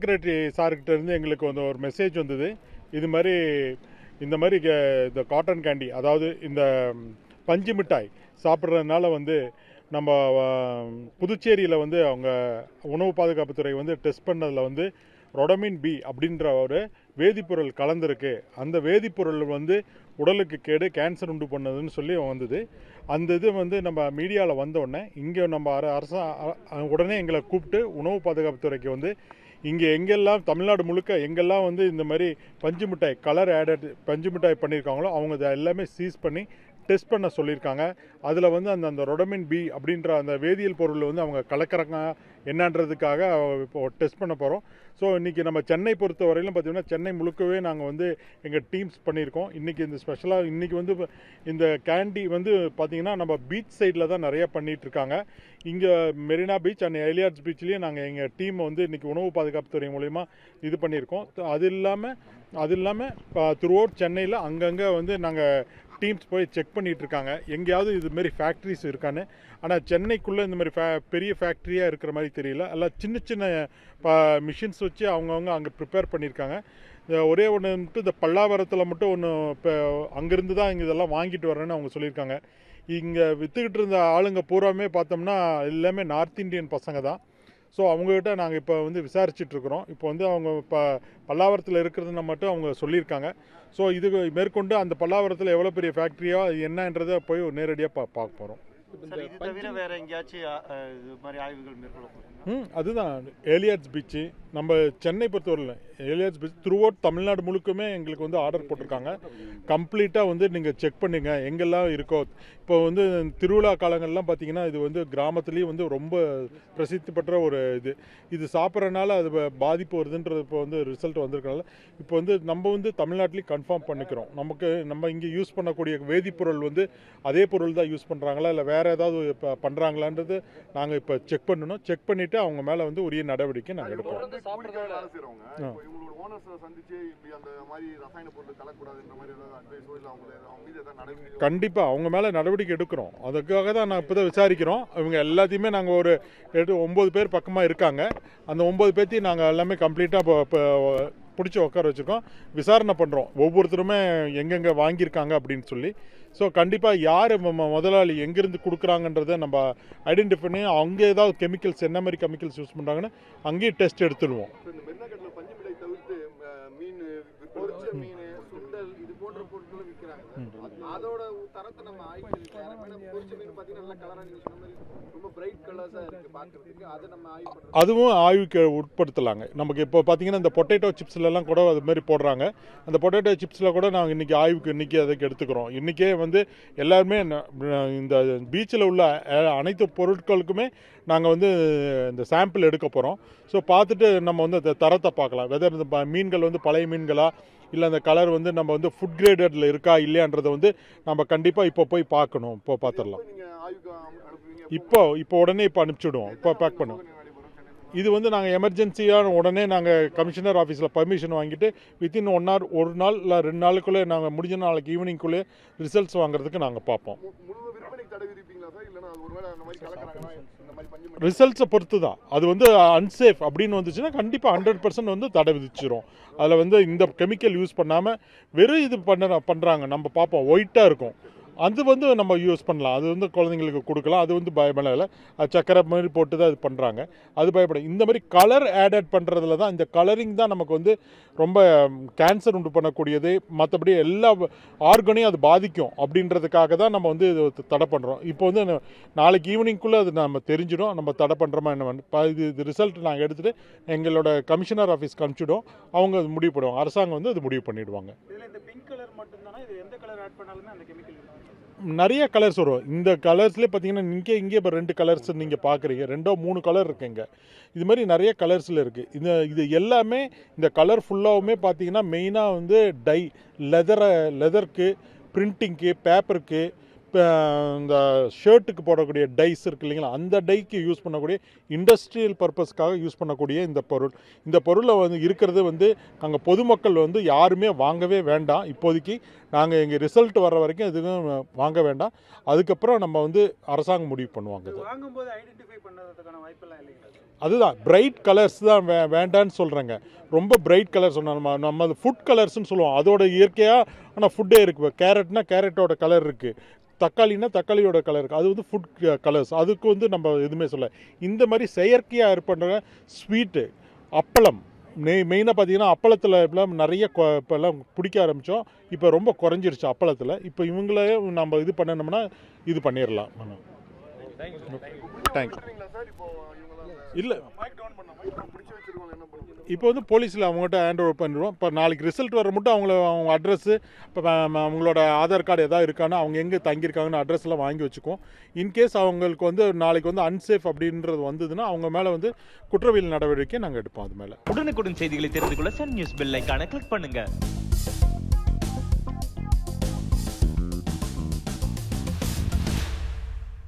Secretary சார்கிட்ட இருந்து எங்களுக்கு வந்து ஒரு மெசேஜ் வந்தது. இது மாதிரி இந்த மாதிரி இந்த காட்டன் கேண்டி அதாவது இந்த பஞ்சு மிட்டாய் சாப்பிட்றதுனால வந்து நம்ம புதுச்சேரியில் வந்து அவங்க உணவு பாதுகாப்புத்துறை வந்து டெஸ்ட் பண்ணதில் வந்து ரொடமின் பி அப்படின்ற ஒரு வேதிப்பொருள் கலந்துருக்கு. அந்த வேதிப்பொருள் வந்து உடலுக்கு கேடு கேன்சர் உண்டு பண்ணதுன்னு சொல்லி வந்தது. அந்த இது வந்து நம்ம மீடியாவில் வந்த உடனே இங்கே நம்ம அர அரசா உடனே எங்களை கூப்பிட்டு உணவு பாதுகாப்புத்துறைக்கு வந்து இங்கே எங்கெல்லாம் தமிழ்நாடு முழுக்க எங்கெல்லாம் வந்து இந்த மாதிரி பஞ்சு மிட்டாய் கலர் ஆடட் பஞ்சு மிட்டாய் பண்ணியிருக்காங்களோ அவங்க எல்லாமே சீஸ் பண்ணி டெஸ்ட் பண்ண சொல்லியிருக்காங்க. அதில் வந்து அந்த அந்த ரொடமின் பி அப்படின்ற அந்த வேதியியல் பொருள் வந்து அவங்க கலக்கிறாங்க என்னன்றதுக்காக இப்போ டெஸ்ட் பண்ண போகிறோம் ஸோ இன்றைக்கி நம்ம சென்னை பொறுத்த வரையிலும் பார்த்தீங்கன்னா சென்னை முழுக்கவே நாங்கள் வந்து எங்கள் டீம்ஸ் பண்ணியிருக்கோம். இன்றைக்கி இந்த ஸ்பெஷலாக இன்றைக்கி வந்து இந்த கேண்டி வந்து பார்த்திங்கன்னா நம்ம பீச் சைடில் தான் நிறையா பண்ணிகிட்ருக்காங்க இங்கே மெரினா பீச் அண்ட் எலியார்ட்ஸ் பீச்லேயும் நாங்கள் எங்கள் டீம் வந்து இன்றைக்கி உணவு பாதுகாப்புத்துறை மூலிமா இது பண்ணியிருக்கோம். அது இல்லாமல் அது இல்லாமல் த்ரூ சென்னையில் அங்கங்கே வந்து நாங்கள் டீம்ஸ் போய் செக் பண்ணிட்டு இருக்காங்க எங்கேயாவது இதுமாரி ஃபேக்ட்ரிஸ் இருக்கான்னு. ஆனால் சென்னைக்குள்ளே இந்த மாதிரி ஃபே பெரிய ஃபேக்ட்ரியாக இருக்கிற மாதிரி தெரியல. எல்லாம் சின்ன சின்ன ப மிஷின்ஸ் வச்சு அவங்கவுங்க அங்கே ப்ரிப்பேர் பண்ணியிருக்காங்க. இந்த ஒரே ஒன்று மட்டும் இந்த பல்லாவரத்தில் மட்டும் ஒன்று இப்போ அங்கேருந்து தான் இங்கே இதெல்லாம் வாங்கிட்டு வரேன்னு அவங்க சொல்லியிருக்காங்க. இங்கே விற்றுக்கிட்டு இருந்த ஆளுங்க பூராமே பார்த்தோம்னா எல்லாமே நார்த் இந்தியன் பசங்க தான். ஸோ அவங்ககிட்ட நாங்கள் இப்போ வந்து விசாரிச்சிட்ருக்குறோம். இப்போ வந்து அவங்க இப்போ பல்லாவரத்தில் இருக்கிறதுன்னு மட்டும் அவங்க சொல்லியிருக்காங்க. ஸோ இது மேற்கொண்டு அந்த பல்லாவரத்தில் எவ்வளோ பெரிய ஃபேக்ட்ரியா என்னன்றதை போய் நேரடியாக பா பார்க்க போகிறோம் இது தவிர வேற எங்கேயாச்சும் அ, அ, இது மாதிரி ஆய்வுகள் மேற்கொள்ள போறீங்களா ம் அதுதான். ஏலியாட்ஸ் பீச்சு நம்ம சென்னை பொறுத்தவரையில் Elliot's beach throughout Tamil Nadu முழுக்குமே எங்களுக்கு வந்து ஆர்டர் போட்டிருக்காங்க. கம்ப்ளீட்டாக வந்து நீங்கள் செக் பண்ணுங்க எங்கெல்லாம் இருக்கோ. இப்போ வந்து திருவிழா காலங்கள்லாம் பார்த்தீங்கன்னா இது வந்து கிராமத்துலேயும் வந்து ரொம்ப பிரசித்தி பெற்ற ஒரு இது. இது சாப்பிட்றனால அது பாதிப்பு வருதுன்றது இப்போ வந்து ரிசல்ட் வந்திருக்கனால இப்போ வந்து நம்ம வந்து தமிழ்நாட்டிலையும் கன்ஃபார்ம் பண்ணிக்கிறோம். நமக்கு நம்ம இங்கே யூஸ் பண்ணக்கூடிய வேதிப்பொருள் வந்து அதே பொருள் தான் யூஸ் பண்ணுறாங்களா இல்லை வேறு ஏதாவது இப்போ பண்ணுறாங்களான்றது நாங்கள் இப்போ செக் பண்ணணும். செக் பண்ணிவிட்டு அவங்க மேலே வந்து உரிய நடவடிக்கை நாங்கள் எடுப்போம். தொடர்ந்து சாப்பிடுறதால வேலை செய்றவங்க. ஆ. இப்போ இவங்களோட ஓனர்ஸை சந்திச்சு இப்படி அந்த மாதிரி ரசாயன பொருள் கலக்கூடாதுன்ற மாதிரி ஏதாவது அட்வைஸோ இல்லை அவங்கள அவங்க மீது ஏதாவது நடவடிக்கை கண்டிப்பாக அவங்க மேலே நடவடிக்கை எடுக்கிறோம். அதுக்காக தான் நான் இப்போ தான் விசாரிக்கிறோம். இவங்க எல்லாத்தையுமே நாங்கள் ஒரு எட்டு ஒம்பது பேர் பக்கமாக இருக்காங்க. அந்த ஒம்பது பேர்த்தையும் நாங்கள் எல்லாமே கம்ப்ளீட்டாக இப்போ பிடிச்சி உட்கார வச்சுருக்கோம். விசாரணை பண்ணுறோம் ஒவ்வொருத்தருமே எங்கெங்கே வாங்கியிருக்காங்க அப்படின்னு சொல்லி. ஸோ கண்டிப்பாக யார் முதலாளி எங்கேருந்து கொடுக்குறாங்கன்றதை நம்ம ஐடென்டிஃபை பண்ணி அவங்க ஏதாவது கெமிக்கல்ஸ் என்ன மாதிரி கெமிக்கல்ஸ் யூஸ் பண்ணுறாங்கன்னு அங்கேயும் டெஸ்ட் எடுத்துடுவோம். மீன் பொரிச்ச மீன் சுண்டல் இது போன்ற பொருட்களை விற்கிறாங்க. அதோட தரத்தை நம்ம ஆய்வு பொரிச்ச மீன் பார்த்தீங்கன்னா நல்லா கலராக நீங்கள் சொன்ன மாதிரி ரொம்ப பிரைட் கலர்ஸாக இருக்குது பார்க்கறதுக்கு. அதை நம்ம ஆய்வு பண்ணுறோம் அதுவும் ஆய்வுக்கு உட்படுத்தலாங்க. நமக்கு இப்போ பார்த்தீங்கன்னா இந்த பொட்டேட்டோ சிப்ஸ்லலாம் கூட அது மாதிரி போடுறாங்க. அந்த பொட்டேட்டோ சிப்ஸில் கூட நாங்கள் இன்றைக்கி ஆய்வுக்கு இன்றைக்கி அதுக்கு எடுத்துக்கிறோம். இன்றைக்கே வந்து எல்லாருமே இந்த பீச்சில் உள்ள அனைத்து பொருட்களுக்குமே நாங்கள் வந்து இந்த சாம்பிள் எடுக்க போகிறோம் ஸோ பார்த்துட்டு நம்ம வந்து அந்த தரத்தை பார்க்கலாம். வெதர் இந்த மீன்கள் வந்து பழைய மீன்களா இல்லை அந்த கலர் வந்து நம்ம வந்து ஃபுட் கிரேடடில் இருக்கா இல்லையான்றதை வந்து நம்ம கண்டிப்பாக இப்போ போய் பார்க்கணும். இப்போ பார்த்துடலாம். இப்போ இப்போ உடனே இப்போ அனுப்பிச்சிடுவோம். இப்போ பேக் பண்ணுவோம். இது வந்து நாங்கள் எமர்ஜென்சியாக உடனே நாங்கள் கமிஷனர் ஆஃபீஸில் பர்மிஷன் வாங்கிட்டு வித்தின் ஒன் ஹவர் ஒரு நாள் இல்லை ரெண்டு நாளுக்குள்ளே நாங்கள் முடிஞ்ச நாளைக்கு ஈவினிங்குள்ளே ரிசல்ட்ஸ் வாங்குறதுக்கு நாங்கள் பார்ப்போம். ரிசல்ட்ஸை பொறுத்து தான் அது வந்து அன்சேஃப் அப்படின்னு வந்துச்சுன்னா கண்டிப்பாக ஹண்ட்ரட் பர்சன்ட் வந்து தடை விதிச்சிரும். அதில் வந்து இந்த கெமிக்கல் யூஸ் பண்ணாமல் வெறும் இது பண்ண பண்ணுறாங்க நம்ம பார்ப்போம் ஒயிட்டாக இருக்கும். அது வந்து நம்ம யூஸ் பண்ணலாம். அது வந்து குழந்தைங்களுக்கு கொடுக்கலாம். அது வந்து பயப்பட இல்லை அது சக்கரை மாதிரி போட்டு தான் இது பண்ணுறாங்க அது பயப்படும் இந்த மாதிரி கலர் ஆடட் பண்ணுறதுல தான் இந்த கலரிங் தான் நமக்கு வந்து ரொம்ப கேன்சர் உண்டு பண்ணக்கூடியது. மற்றபடி எல்லா ஆர்கனையும் அது பாதிக்கும். அப்படின்றதுக்காக தான் நம்ம வந்து இது தடை பண்ணுறோம் இப்போ வந்து நாளைக்கு ஈவினிங்குள்ளே அது நம்ம தெரிஞ்சிடும். நம்ம தடை பண்ணுறோமா என்ன ப- இது இது ரிசல்ட் நாங்கள் எடுத்துகிட்டு எங்களோட கமிஷனர் ஆஃபீஸ்க்கு கமிச்சிடும் அவங்க அது முடிவு பண்ணுவாங்க. அரசாங்கம் வந்து அது முடிவு பண்ணிடுவாங்க. மட்டும்தானா இது எந்த கலர் ஆட் பண்ணாலுமே அந்த கெமிக்கல் நிறைய கலர்ஸ் வரும். இந்த கலர்ஸ்லேயே பார்த்தீங்கன்னா இங்கே இங்கே இப்போ ரெண்டு கலர்ஸ் நீங்கள் பார்க்குறீங்க. ரெண்டோ மூணு கலர் இருக்குங்க இது மாதிரி நிறைய கலர்ஸில் இருக்குது இந்த இது எல்லாமே இந்த கலர் ஃபுல்லாகவுமே பார்த்தீங்கன்னா மெயினாக வந்து டை லெதரை லெதருக்கு பிரிண்டிங்க்கு பேப்பருக்கு இந்த ஷர்ட்டுக்கு போடக்கூடிய டைஸ் இருக்கு இல்லைங்களா அந்த டைக்கு யூஸ் பண்ணக்கூடிய இண்டஸ்ட்ரியல் பர்பஸ்க்காக யூஸ் பண்ணக்கூடிய இந்த பொருள். இந்த பொருளை வந்து இருக்கிறது வந்து நாங்கள் பொதுமக்கள் வந்து யாருமே வாங்கவே வேண்டாம். இப்போதைக்கு நாங்கள் எங்கள் ரிசல்ட் வர்ற வரைக்கும் எதுவும் வாங்க வேண்டாம். அதுக்கப்புறம் நம்ம வந்து அரசாங்கம் முடிவு பண்ணுவாங்க அதுதான் பிரைட் கலர்ஸ் தான் வே வேண்டான்னு சொல்கிறேங்க ரொம்ப பிரைட் கலர் சொன்னால் நம்ம நம்ம ஃபுட் கலர்ஸ்னு சொல்லுவோம். அதோட இயற்கையாக ஆனால் ஃபுட்டே இருக்குது கேரட்னா கேரட்டோட கலர் இருக்குது தக்காளினா தக்காளியோட கலர் இருக்குது அது வந்து ஃபுட் கலர்ஸ் அதுக்கு வந்து நம்ம எதுவுமே சொல்ல இந்த மாதிரி செயற்கையாக ஏற்படுற ஸ்வீட்டு அப்பளம். மெய் மெயினாக பார்த்தீங்கன்னா அப்பளத்தில் இப்பெல்லாம் நிறைய இப்போல்லாம் பிடிக்க ஆரம்பித்தோம் இப்போ ரொம்ப குறைஞ்சிருச்சு அப்பளத்தில். இப்போ இவங்களே நம்ம இது பண்ணணும்னா இது பண்ணிடலாம் தேங்க்யூ இல்லை. இப்போ வந்து போலீஸில் அவங்ககிட்ட ஹேண்ட் ஓவர் பண்ணிடுவோம். இப்போ நாளைக்கு ரிசல்ட் வர மட்டும் அவங்கள அவங்க அட்ரஸ்ஸு இப்போ அவங்களோட ஆதார் கார்டு எதாவது இருக்கான்னு அவங்க எங்கே தங்கியிருக்காங்கன்னு அட்ரஸ் எல்லாம் வாங்கி வச்சுக்குவோம். இன்கேஸ் அவங்களுக்கு வந்து நாளைக்கு வந்து அன்சேஃப் அப்படின்றது வந்ததுன்னா அவங்க மேலே வந்து குற்றவியல் நடவடிக்கை நாங்கள் எடுப்போம். அது மேலே. உடனுக்குடன் செய்திகளை தெரிந்து கொள்ள சன் நியூஸ் பெல் ஐகானை கிளிக் பண்ணுங்க.